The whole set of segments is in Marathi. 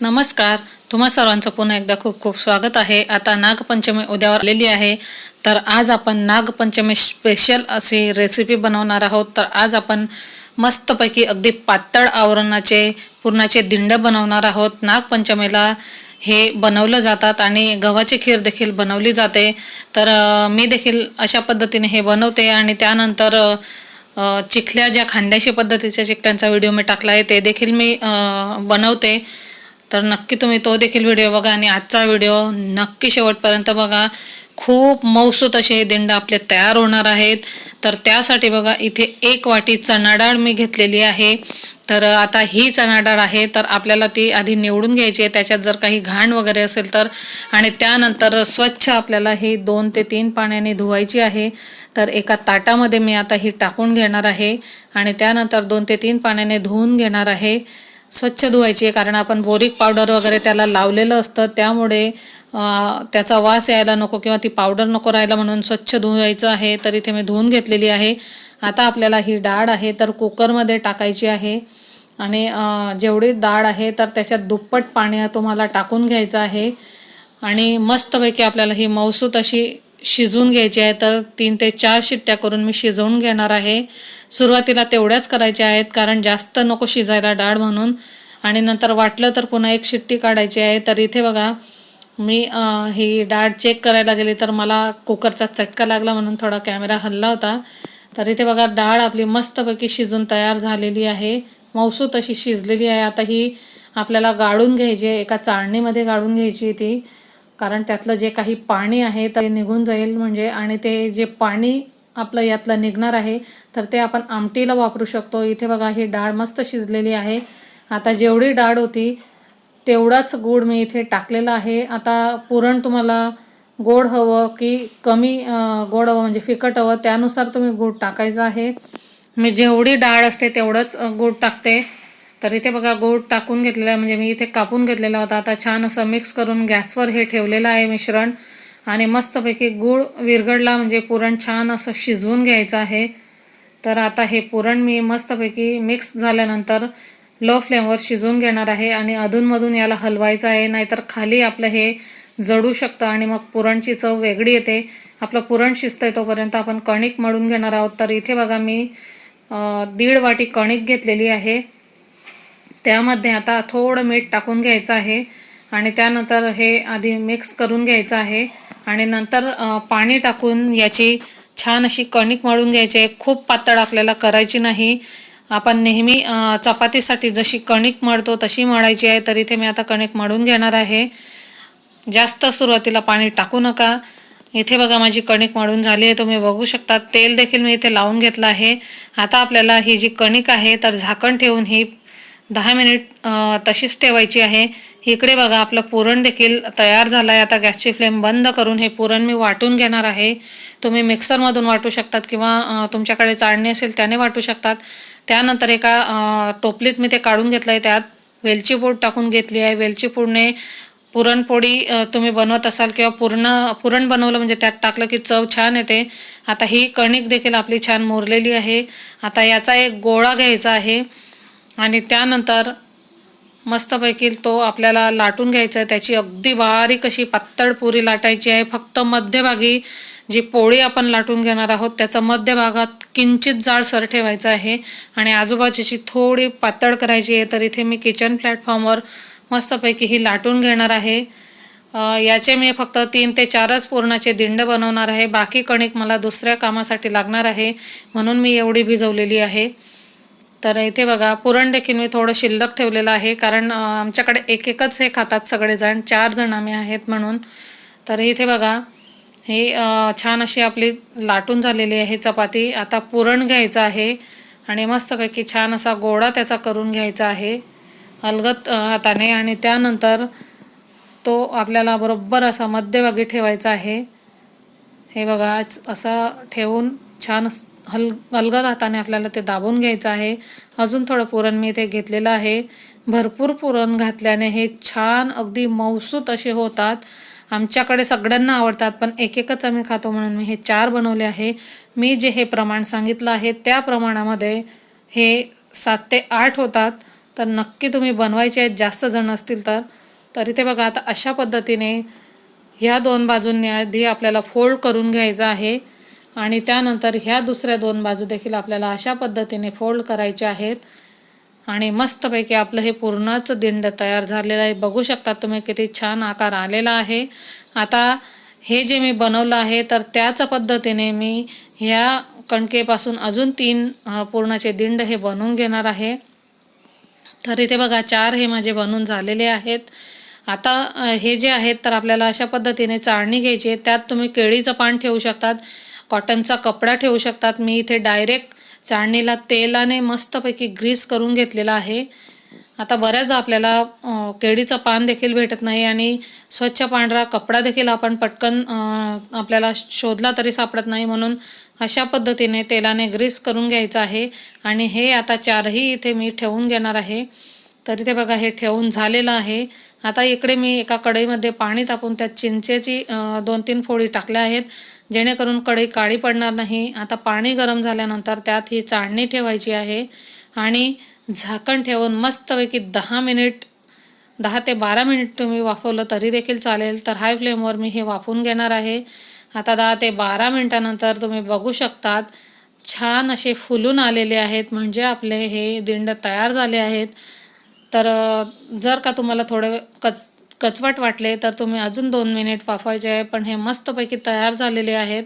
नमस्कार. तुम्हा सर्वांचं पुन्हा एकदा खूप खूप स्वागत आहे. आता नागपंचमी उद्यावर आलेली आहे. तर आज आपण नागपंचमी स्पेशल अशी रेसिपी बनवणार आहोत. तर आज आपण मस्तपैकी अगदी पातळ आवरणाचे पुरणाचे दिंड बनवणार आहोत. नागपंचमीला हे बनवलं जातात आणि गव्हाची खीर देखील बनवली जाते. तर मी देखील अशा पद्धतीने हे बनवते आणि त्यानंतर चिखल्या ज्या खांद्याशी पद्धतीच्या चिखल्यांचा व्हिडिओ मी टाकला आहे ते देखील मी बनवते. तर नक्की तुम्ही तो देखील व्हिडिओ बघा आणि आजचा व्हिडिओ नक्की शेवटपर्यंत बघा. खूप मौसूत असे दिंड आपले तयार होणार आहेत. तर त्यासाठी बघा इथे एक वाटी चणा डाळ मी घेतलेली आहे. तर आता ही चणा डाळ आहे तर आपल्याला ती आधी निवडून घ्यायची आहे. त्याच्यात जर काही घाण वगैरे असेल तर. आणि त्यानंतर स्वच्छ आपल्याला ही दोन ते तीन पाण्याने धुवायची आहे. तर एका ताटामध्ये मी आता ही टाकून घेणार आहे. आणि त्यानंतर दोन ते तीन पाण्याने धुवून घेणार आहे. स्वच्छ धुवायची आहे कारण आपण बोरिक पावडर वगैरे त्याला लावलेलं असतं. त्यामुळे त्याचा वास यायला नको किंवा ती पावडर नको राहायला म्हणून स्वच्छ धुवायचं आहे तर इथे मी धुवून घेतलेली आहे. आता आपल्याला ही डाळ आहे तर कुकरमध्ये टाकायची आहे. आणि जेवढी डाळ आहे तर त्याच्यात दुप्पट पाणी तुम्हाला टाकून घ्यायचं आहे. आणि मस्तपैकी आपल्याला ही मौसूत अशी शिजवून घ्यायची आहे तर तीन ते चार शिट्ट्या करून मी शिजवून घेणार आहे. सुरुवातीला तेवढ्याच करायच्या आहेत कारण जास्त नको शिजायला डाळ म्हणून. आणि नंतर वाटलं तर पुन्हा एक शिट्टी काढायची आहे तर इथे बघा मी ही डाळ चेक करायला गेली तर मला कुकरचा चटका लागला म्हणून थोडा कॅमेरा हल्ला होता. तर इथे बघा डाळ आपली मस्तपैकी शिजून तयार झालेली आहे. मौसू अशी शिजलेली आहे. आता ही आपल्याला गाळून घ्यायची आहे एका चाळणीमध्ये गाळून घ्यायची ती. कारण त्यातलं जे काही पाणी आहे ते निघून जाईल म्हणजे आणि ते जे पाणी आपलं यातलं निघणार आहे तर ते आपण आमटीला वापरू शकतो. इथे बघा ही डाळ मस्त शिजलेली आहे. आता जेवढी डाळ होती तेवढाच गूळ मी इथे टाकलेला आहे. आता पुरण तुम्हाला गोड हवं की कमी गोड हवं म्हणजे फिकट हवं त्यानुसार तुम्ही गूड टाकायचं आहे. मी जेवढी डाळ असते तेवढंच गूड टाकते. तर इथे बघा गूळ टाकून घेतलेला आहे. म्हणजे मी इथे कापून घेतलेला होता. आता छान असं मिक्स करून गॅसवर हे ठेवलेलं आहे मिश्रण. आणि मस्तपैकी गूळ विरगडला म्हणजे पुरण छान असं शिजवून घ्यायचं आहे. तर आता हे पुरण मी मस्तपैकी मिक्स झाल्यानंतर लो फ्लेमवर शिजवून घेणार आहे. आणि अधूनमधून याला हलवायचं आहे. नाहीतर खाली आपलं हे जडू शकतं आणि मग पुरणची चव वेगळी येते. आपलं पुरण शिजतंय तोपर्यंत आपण कणिक मळून घेणार आहोत. तर इथे बघा मी दीड वाटी कणिक घेतलेली आहे. त्यामध्ये आता थोडं मीठ टाकून घ्यायचं आहे आणि त्यानंतर हे आधी मिक्स करून घ्यायचं आहे. आणि नंतर पाणी टाकून याची छान अशी कणिक मळून घ्यायची आहे. खूप पातळ आपल्याला करायची नाही. आपण नेहमी चपातीसाठी जशी कणिक मळतो तशी मळायची आहे. तर इथे मी आता कणिक मळून घेणार आहे. जास्त सुरुवातीला पाणी टाकू नका. इथे बघा माझी कणिक मळून झाली आहे. तुम्ही बघू शकता. तेल देखील मी इथे लावून घेतलं आहे. आता आपल्याला ही जी कणिक आहे तर झाकण ठेवून ही दहा मिनिट तशीच ठेवायची आहे. इकडे बघा आपलं पुरण देखील तयार झालं आहे आता गॅसची फ्लेम बंद करून हे पुरण मी वाटून घेणार आहे. तुम्ही मिक्सरमधून वाटू शकतात किंवा तुमच्याकडे चाळणी असेल त्याने वाटू शकतात. त्यानंतर एका टोपलीत मी ते काढून घेतलं आहे त्यात वेलची पूड टाकून घेतली आहे. वेलची पूडने पुरणपोळी तुम्ही बनवत असाल किंवा पूर्ण पुरण बनवलं म्हणजे त्यात टाकलं की चव छान येते. आता ही कणिक देखील आपली छान मुरलेली आहे. आता याचा एक गोळा घ्यायचा आहे. आणि त्यानंतर मस्तपैकी तो आपल्याला लाटून घ्यायचा आहे. त्याची अगदी बारीक अशी पातळ पुरी लाटायची आहे. फक्त मध्यभागी जी पोळी आपण लाटून घेणार आहोत त्याचा मध्यभागात किंचित जाडसर ठेवायचं आहे. आणि आजूबाजूची थोडी पातळ करायची आहे तर इथे मी किचन प्लॅटफॉर्मवर मस्तपैकी ही लाटून घेणार आहे. याचे मी फक्त तीन ते चारच पूर्णाचे दिंड बनवणार आहे. बाकी कणिक मला दुसऱ्या कामासाठी लागणार आहे म्हणून मी एवढी भिजवलेली आहे. तर इथे बघा पुरण देखील मी थोडं शिल्लक ठेवलेलं आहे कारण आमच्याकडे एक एकच हे खातात सगळेजण चार जण आम्ही आहेत म्हणून. तर इथे बघा ही छान अशी आपली लाटून झालेली आहे चपाती. आता पुरण घ्यायचं आहे आणि मस्तपैकी छान असा गोळा त्याचा करून घ्यायचा आहे. अलगत हाताने आणि त्यानंतर तो आपल्याला बरोबर असा मध्यभागी ठेवायचा आहे. हे बघा आज असा ठेवून छान हल हलगत हाताने आपल्याला ते दाबून घ्यायचं आहे. अजून थोडं पुरण मी इथे घेतलेलं आहे. भरपूर पुरण घातल्याने हे छान अगदी मौसूत असे होतात. आमच्याकडे सगळ्यांना आवडतात पण एक एकच आम्ही खातो म्हणून मी हे चार बनवले आहे. मी जे हे प्रमाण सांगितलं आहे त्या प्रमाणामध्ये हे सात ते आठ होतात. तर नक्की तुम्ही बनवायचे आहेत जास्त जण असतील तर. तरी ते बघा आता अशा पद्धतीने ह्या दोन बाजूंनी आधी आपल्याला फोल्ड करून घ्यायचं आहे. आणि त्यानंतर ह्या दुसऱ्या दोन बाजू देखील आपल्याला अशा पद्धतीने फोल्ड करायचे आहेत. आणि मस्तपैकी आपलं हे पूर्णच दिंड तयार झालेलं आहे. बघू शकता तुम्ही किती छान आकार आलेला आहे. आता हे जे मी बनवलं आहे तर त्याच पद्धतीने मी ह्या कणकेपासून अजून तीन पूर्णाचे दिंड हे बनवून घेणार आहे. तर इथे बघा चार हे माझे बनून झालेले आहेत. आता हे जे आहेत तर आपल्याला अशा पद्धतीने चाळणी घ्यायची आहे. त्यात तुम्ही केळीचं पान ठेवू शकतात. कॉटनचा कपडा ठेवू शकतात. मी इथे डायरेक्ट चाळणीला तेलाने मस्तपैकी ग्रीस करून घेतलेला आहे. आता बऱ्याचदा आपल्याला केळीचं पान देखील भेटत नाही आणि स्वच्छ पांढरा कपडा देखील आपण पटकन आपल्याला शोधला तरी सापडत नाही. म्हणून अशा पद्धतीने तेलाने ग्रीस करून घ्यायचं आहे. आणि हे आता चारही इथे मी ठेवून घेणार आहे. तर इथे बघा हे ठेवून झालेलं आहे. आता इकडे मी एका कढईमध्ये पाणी तापून त्यात चिंचेची दोन तीन फोडी टाकल्या आहेत. जेणेकरून कढई काळी पडणार नाही. आता पाणी गरम झाल्यानंतर त्यात ही चाळणी ठेवायची आहे आणि झाकण ठेवून मस्तपैकी दहा मिनिट दहा ते बारा मिनिट तुम्ही वाफवलं तरी देखील चालेल. तर हाय फ्लेमवर मी हे वाफवून घेणार आहे. आता दहा ते बारा मिनटानंतर तुम्ही बघू शकतात छान असे फुलून आलेले आहेत. म्हणजे आपले हे दिंड तयार झाले आहेत. तर जर का तुम्हाला थोडे कच कचवट वाटले तर तुम्ही अजून दोन मिनिट वाफवायचे आहे. पण हे मस्तपैकी तयार झालेले आहेत.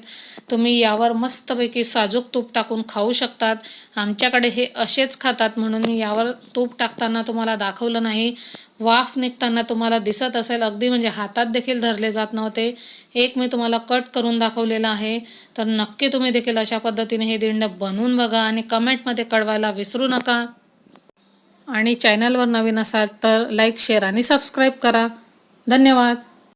तुम्ही यावर मस्तपैकी साजूक तूप टाकून खाऊ शकतात. आमच्याकडे हे असेच खातात म्हणून मी यावर तूप टाकताना तुम्हाला दाखवलं नाही. वाफ निघताना तुम्हाला दिसत असेल. अगदी म्हणजे हातात देखील धरले जात नव्हते. एक मी तुम्हाला कट करून दाखवलेला आहे. तर नक्की तुम्ही देखील अशा पद्धतीने हे दिंड बनवून बघा आणि कमेंटमध्ये कळवायला विसरू नका. आणि चॅनलवर नवीन असाल तर लाईक शेअर आणि सबस्क्राईब करा. धन्यवाद.